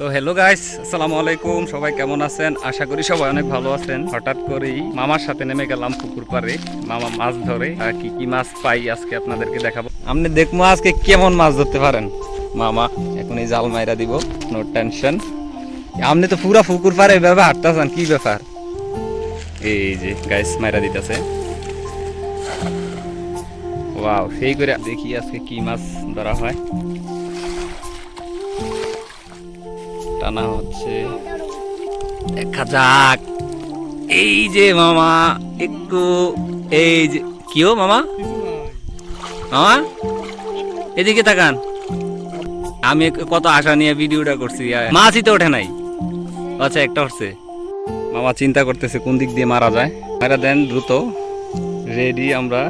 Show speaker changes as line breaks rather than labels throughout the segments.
তো hello guys আসসালামু আলাইকুম। সবাই কেমন আছেন? আশা করি সবাই অনেক ভালো আছেন। হঠাৎ করেই মামার সাথে নেমে গেলাম পুকুর পাড়ে। মামা মাছ ধরে, আর কি কি মাছ পাই আজকে আপনাদেরকে দেখাবো। আপনি দেখব আজকে কেমন মাছ ধরতে পারেন। মামা, এখন এই জাল মাইরা দিব নো টেনশন আপনি তো পুরা পুকুর পাড়ে এভাবে হাঁটতেছেন, কি ব্যাপার? এই যে গাইস মাইরা দিতেছে। ওয়াও সেই করে দেখি আজকে কি মাছ ধরা হয়। টানা হচ্ছে। দেখা যাক। এই যে মামা, একটু এই যে কিও মামা? মামা, এদিকে তাকান। আমি কত আশা নিয়ে ভিডিওটা করছি। মাছই তো ওঠে নাই। আচ্ছা একটা উঠছে মামা চিন্তা করতেছে কোন দিক দিয়ে মারা যায়। মারা দেন দ্রুত। রেডি আমরা।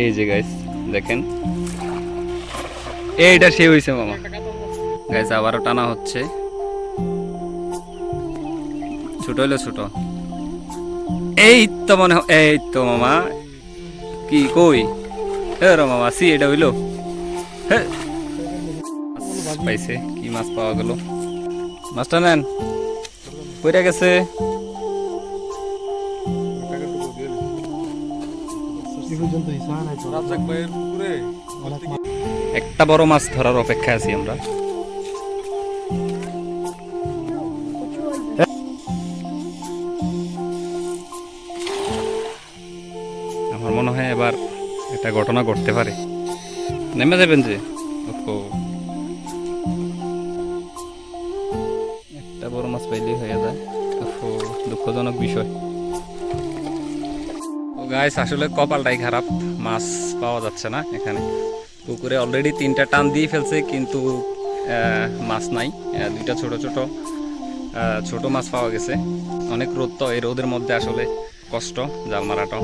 এই যে গাইস দেখেন। এইটা সে হয়েছে মামা। গাইস আবারও টানা হচ্ছে। ছোট হইল ছোট। এই তো মনে হয় এই তো মামা। কি কই? হে রে মামা, সি এটা হইল। হে। মাছ পাইছে, কি মাছ পাওয়া গেল? মাছটা নেন। কইরা গেছে? একটা বড় মাছ ধরার অপেক্ষায় আছি আমরা। আমার মনে হয় এবার একটা ঘটনা ঘটতে পারে। নেমে যাবেন যে। একটা বড় মাছ পাইলেই হয়ে যায়। দুঃখজনক বিষয়। গাইস আসলে কপালটাই খারাপ। মাছ পাওয়া যাচ্ছে না এখানে। পুকুরে অলরেডি তিনটা টান দিয়ে ফেলছে, কিন্তু মাছ নাই। দুইটা ছোট ছোট ছোট মাছ পাওয়া গেছে। অনেক রোদ তো এই রোদের মধ্যে আসলে কষ্ট, জাল মারাটা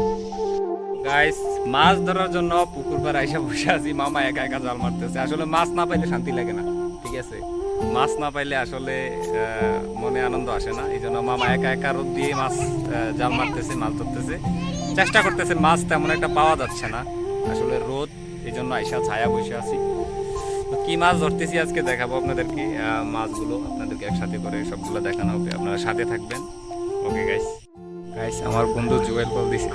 গাইস মাছ ধরার জন্য পুকুর পাড়ে আইসা বসে আছি। মামা একা একা জাল মারতেছে। আসলে মাছ না পাইলে শান্তি লাগে না, ঠিক আছে? মাছ না পাইলে আসলে মনে আনন্দ আসে না। এই জন্য মামা একা একা রোদ দিয়ে মাছ জাল মারতেছে, মাছ ধরতেছে। চেষ্টা করতেছে মাছ তেমন একটা পাওয়া যাচ্ছে না। আসলে রোদ, এই জন্য আইসা ছায়া বসে আছি। কি মাছ ধরতেছি আজকে দেখাবো আপনাদেরকে। মাছগুলো আপনাদেরকে একসাথে করে সবগুলো দেখানো হবে। আপনারা সাথে থাকবেন। ওকে গাইস গাইস আমার বন্ধু জুয়েল কল দিছে।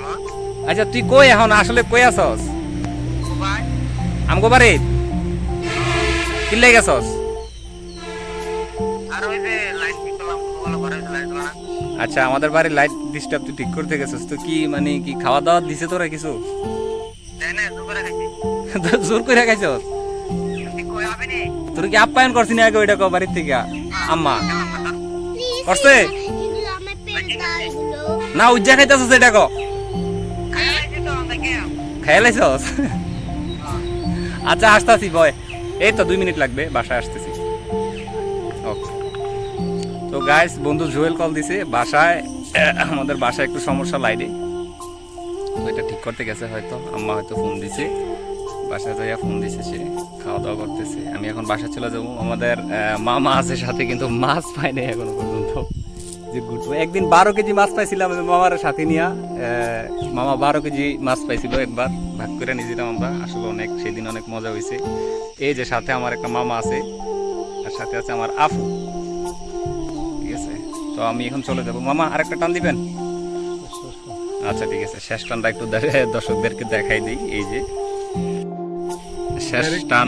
আচ্ছা তুই কই এখন? আসলে কই আছস? আমগো বাড়ি? কিল্লে গেছস
আর ওই যে লাইট ঠিক করলাম ভালো লাইট না
আচ্ছা আমাদের বাড়ির লাইট ডিস্টার্ব তুই ঠিক করতে গেছস। তো কি মানে কি খাওয়া দাওয়া দিছে তোরা কিছু? জোর করে খাইছস তোর কি আপ্যায়ন করছিস না ওইটা কো বাড়ির থেকে? আম্মা। করছে? না, উজ্জা খাইতেছস এটা কো খেয়ে আচ্ছা আসতাছি, বয়। এই তো দুই মিনিট লাগবে, বাসায় আসতেছি। ওকে। তো গাইস বন্ধু জুয়েল কল দিছে, বাসায়, আমাদের বাসায় একটু সমস্যা লাইটে তো এটা ঠিক করতে গেছে হয়তো, আম্মা হয়তো ফোন দিছে। বাসায় যাইয়া ফোন দিছে সে খাওয়া দাওয়া করতেছে। আমি এখন বাসায় চলে যাব। আমাদের মামা আছে সাথে কিন্তু মাছ পাই নাই এখনও পর্যন্ত। যে গুটবো একদিন বারো কেজি মাছ পাইছিলাম মামার সাথে নিয়া। মামা বারো কেজি মাছ পাইছিল একবার ভাগ করে নিয়েছিলাম আমরা। আসলে অনেক সেদিন অনেক মজা হয়েছে এই যে সাথে আমার একটা মামা আছে আর সাথে আছে আমার আফু। ঠিক আছে? তো আমি এখন চলে যাব। মামা আরেকটা টান দিবেন? আচ্ছা ঠিক আছে। শেষ টানটা একটু দর্শকদেরকে দেখাই দিই। এই যে শেষ টান